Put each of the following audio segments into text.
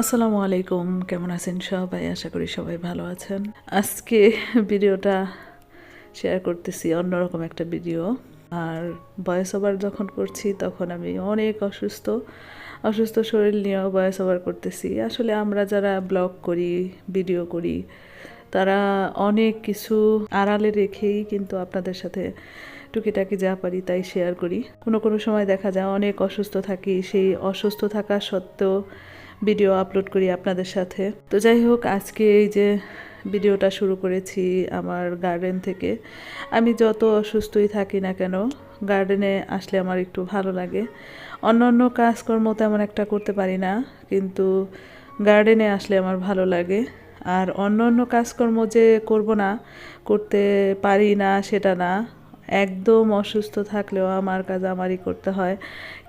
আসসালামু আলাইকুম, কেমন আছেন সবাই? আশা করি সবাই ভালো আছেন। আজকে ভিডিওটা শেয়ার করতেছি অন্যরকম একটা ভিডিও আর ভয়েস ওভার যখন করছি, তখন আমি অনেক অসুস্থ। অসুস্থ শরীর নিয়েও ভয়েস ওভার করতেছি। আসলে আমরা যারা ব্লগ করি ভিডিও করি, তারা অনেক কিছু আড়ালে রেখেই কিন্তু আপনাদের সাথে টুকিটাকি যা পারি তাই শেয়ার করি। কোনো কোনো সময় দেখা যায় অনেক অসুস্থ থাকি, সেই অসুস্থ থাকা সত্ত্বেও ভিডিও আপলোড করি আপনাদের সাথে। তো যাই হোক, আজকে এই যে ভিডিওটা শুরু করেছি আমার গার্ডেন থেকে। আমি যত অসুস্থই থাকি না কেন গার্ডেনে আসলে আমার একটু ভালো লাগে। অন্য অন্য কাজকর্ম তেমন একটা করতে পারি না, কিন্তু গার্ডেনে আসলে আমার ভালো লাগে। আর অন্য অন্য কাজকর্ম যে করব না, করতে পারি না সেটা না। একদম অসুস্থ থাকলেও আমার কাজ আমারই করতে হয়।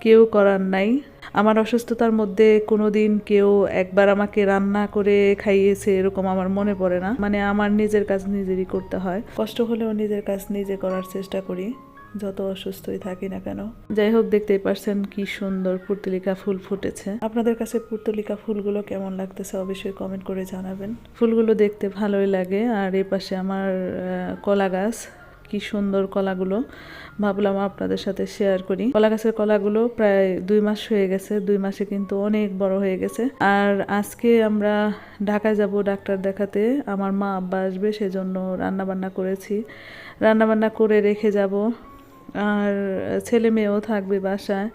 কেউ করার নাই। আমার অসুস্থতার মধ্যে কোনো দিন কেউ একবার আমাকে রান্না করে খাইয়েছে এরকম আমার মনে পড়ে না। মানে আমার নিজের কাজ নিজেরই করতে হয়। কষ্ট হলেও নিজের কাজ নিজে করার চেষ্টা করি, যত অসুস্থই থাকি না কেন। যাই হোক, দেখতেই পারছেন কি সুন্দর পুর্তলিকা ফুল ফুটেছে। আপনাদের কাছে পুর্তলিকা ফুলগুলো কেমন লাগতেছে অবশ্যই কমেন্ট করে জানাবেন। ফুলগুলো দেখতে ভালোই লাগে আর এ পাশে আমার কলা গাছ। কি সুন্দর কলাগুলো ভাবলাম আপনাদের সাথে শেয়ার করি। কলা গাছের কলাগুলো প্রায় দুই মাস হয়ে গেছে, দুই মাসে কিন্তু অনেক বড় হয়ে গেছে। আর আজকে আমরা ঢাকায় যাব ডাক্তার দেখাতে, আমার মা আব্বা আসবে, সেজন্য রান্নাবান্না করেছি। রান্নাবান্না করে রেখে যাব। আর ছেলে মেয়েও থাকবে বাসায়।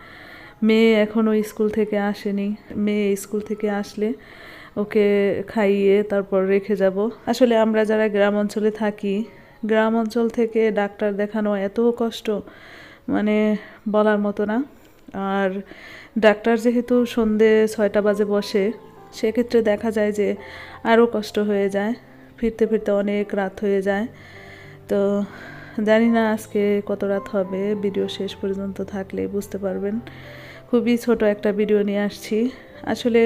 মেয়ে এখনও স্কুল থেকে আসেনি। মেয়ে স্কুল থেকে আসলে ওকে খাইয়ে তারপর রেখে যাব। আসলে আমরা যারা গ্রাম অঞ্চলে থাকি গ্রাম অঞ্চল থেকে ডাক্তার দেখানো এত কষ্ট মানে বলার মতো না। আর ডাক্তার যেহেতু সন্ধে ছয়টা বাজে বসে, সেক্ষেত্রে দেখা যায় যে আরও কষ্ট হয়ে যায়, ফিরতে ফিরতে অনেক রাত হয়ে যায়। তো জানি না আজকে কত রাত হবে, ভিডিও শেষ পর্যন্ত থাকলে বুঝতে পারবেন। খুবই ছোট একটা ভিডিও নিয়ে আসছি। আসলে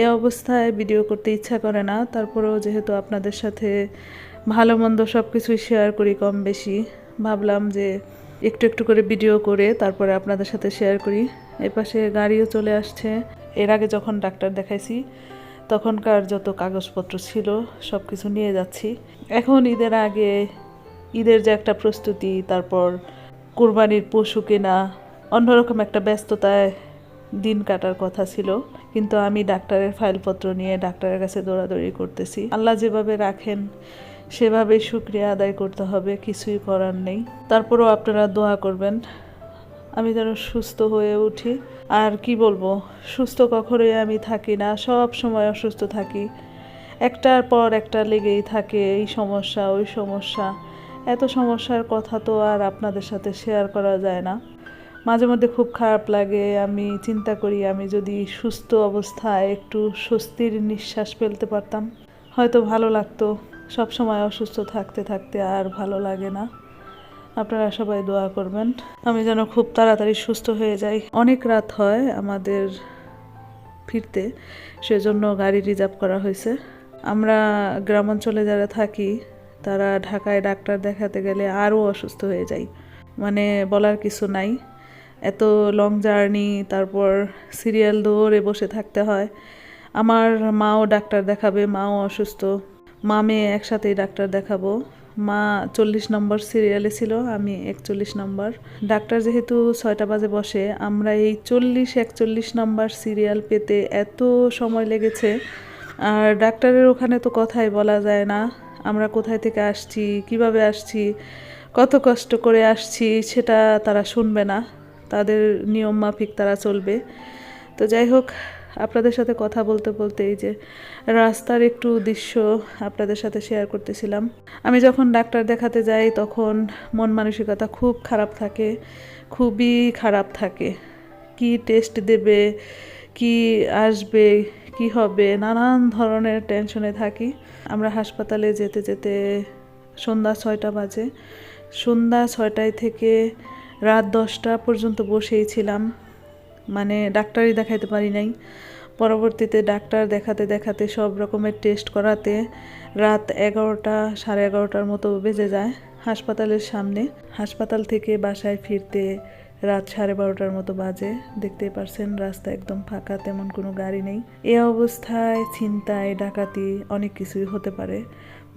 এ অবস্থায় ভিডিও করতে ইচ্ছা করে না, তারপরেও যেহেতু আপনাদের সাথে ভালো মন্দ সব কিছুই শেয়ার করি কম বেশি। ভাবলাম যে একটু একটু করে ভিডিও করে তারপরে আপনাদের সাথে শেয়ার করি। এপাশে গাড়িও চলে আসছে। এর আগে যখন ডাক্তার দেখাইছি, তখনকার যত কাগজপত্র ছিল সব কিছু নিয়ে যাচ্ছি। এখন ঈদের আগে ঈদের যে একটা প্রস্তুতি, তারপর কোরবানির পশু কেনা, অন্যরকম একটা ব্যস্ততায় দিন কাটার কথা ছিল। কিন্তু আমি ডাক্তারের ফাইলপত্র নিয়ে ডাক্তারের কাছে দৌড়াদৌড়ি করতেছি। আল্লাহ যেভাবে রাখেন সেভাবে শুক্রিয়া আদায় করতে হবে, কিছুই করার নেই। তারপরেও আপনারা দোয়া করবেন। আমি যেন সুস্থ হয়ে উঠি। আর কি বলব, সুস্থ কখনোই আমি থাকি না, সব সময় অসুস্থ থাকি। একটার পর একটা লেগেই থাকে এই সমস্যা, ওই সমস্যা। এত সমস্যার কথা তো আর আপনাদের সাথে শেয়ার করা যায় না। মাঝে মধ্যে খুব খারাপ লাগে, আমি চিন্তা করি আমি যদি সুস্থ অবস্থায় একটু স্বস্তির নিঃশ্বাস ফেলতে পারতাম। হয়তো ভালো লাগতো। সব সময় অসুস্থ থাকতে থাকতে আর ভালো লাগে না। আপনারা সবাই দোয়া করবেন। আমি যেন খুব তাড়াতাড়ি সুস্থ হয়ে যাই। অনেক রাত হয় আমাদের ফিরতে, সেজন্য গাড়ি রিজার্ভ করা হয়েছে। আমরা গ্রাম অঞ্চলে যারা থাকি, তারা ঢাকায় ডাক্তার দেখাতে গেলে আরও অসুস্থ হয়ে যাই। মানে বলার কিছু নাই। এত লং জার্নি তারপর সিরিয়াল দৌড়ে বসে থাকতে হয়। আমার মাও ডাক্তার দেখাবে, মাও অসুস্থ। মা মেয়ে একসাথেই ডাক্তার দেখাবো। মা চল্লিশ নম্বর সিরিয়ালে ছিল, আমি একচল্লিশ নম্বর। ডাক্তার যেহেতু ছয়টা বাজে বসে, আমরা এই চল্লিশ, একচল্লিশ নম্বর সিরিয়াল পেতে এত সময় লেগেছে। আর ডাক্তারের ওখানে তো কথাই বলা যায় না, আমরা কোথায় থেকে আসছি, কীভাবে আসছি, কত কষ্ট করে আসছি, সেটা তারা শুনবে না। তাদের নিয়ম মাফিক তারা চলবে। তো যাই হোক আপনাদের সাথে কথা বলতে বলতে এই যে রাস্তার একটু দৃশ্য আপনাদের সাথে শেয়ার করতেছিলাম। আমি যখন ডাক্তার দেখাতে যাই, তখন মন মানসিকতা খুব খারাপ থাকে, খুবই খারাপ থাকে। কি টেস্ট দেবে, কি আসবে, কি হবে, নানান ধরনের টেনশনে থাকি। আমরা হাসপাতালে যেতে যেতে সন্ধ্যা ছয়টা বাজে। সন্ধ্যা ছয়টায় থেকে রাত দশটা পর্যন্ত বসেই ছিলাম। মানে ডাক্তারই দেখাইতে পারি নাই। পরবর্তীতে ডাক্তার দেখাতে দেখাতে সব রকমের টেস্ট করাতে রাত এগারোটা, সাড়ে এগারোটার মতো বেজে যায় হাসপাতালের সামনে। হাসপাতাল থেকে বাসায় ফিরতে রাত সাড়ে বারোটার মতো বাজে। দেখতেই পারছেন রাস্তা একদম ফাঁকা, তেমন কোনো গাড়ি নেই। এ অবস্থায় ছিনতাই, ডাকাতি অনেক কিছুই হতে পারে।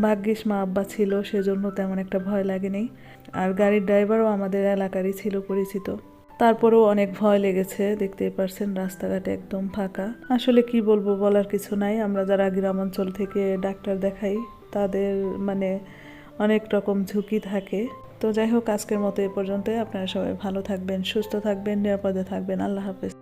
ভাগ্যিস মা আব্বা ছিল, সেজন্য তেমন একটা ভয় লাগেনি। আর গাড়ির ড্রাইভারও আমাদের এলাকারই ছিল পরিচিত। তারপরেও অনেক ভয় লেগেছে, দেখতেই পারছেন রাস্তাঘাটে একদম ফাঁকা। আসলে কি বলব, বলার কিছু নাই। আমরা যারা গ্রামাঞ্চল থেকে ডাক্তার দেখাই, তাদের মানে অনেক রকম ঝুঁকি থাকে। তো যাই হোক, আজকের মতো এ পর্যন্ত আপনারা সবাই ভালো থাকবেন, সুস্থ থাকবেন, নিরাপদে থাকবেন। আল্লাহ হাফেজ।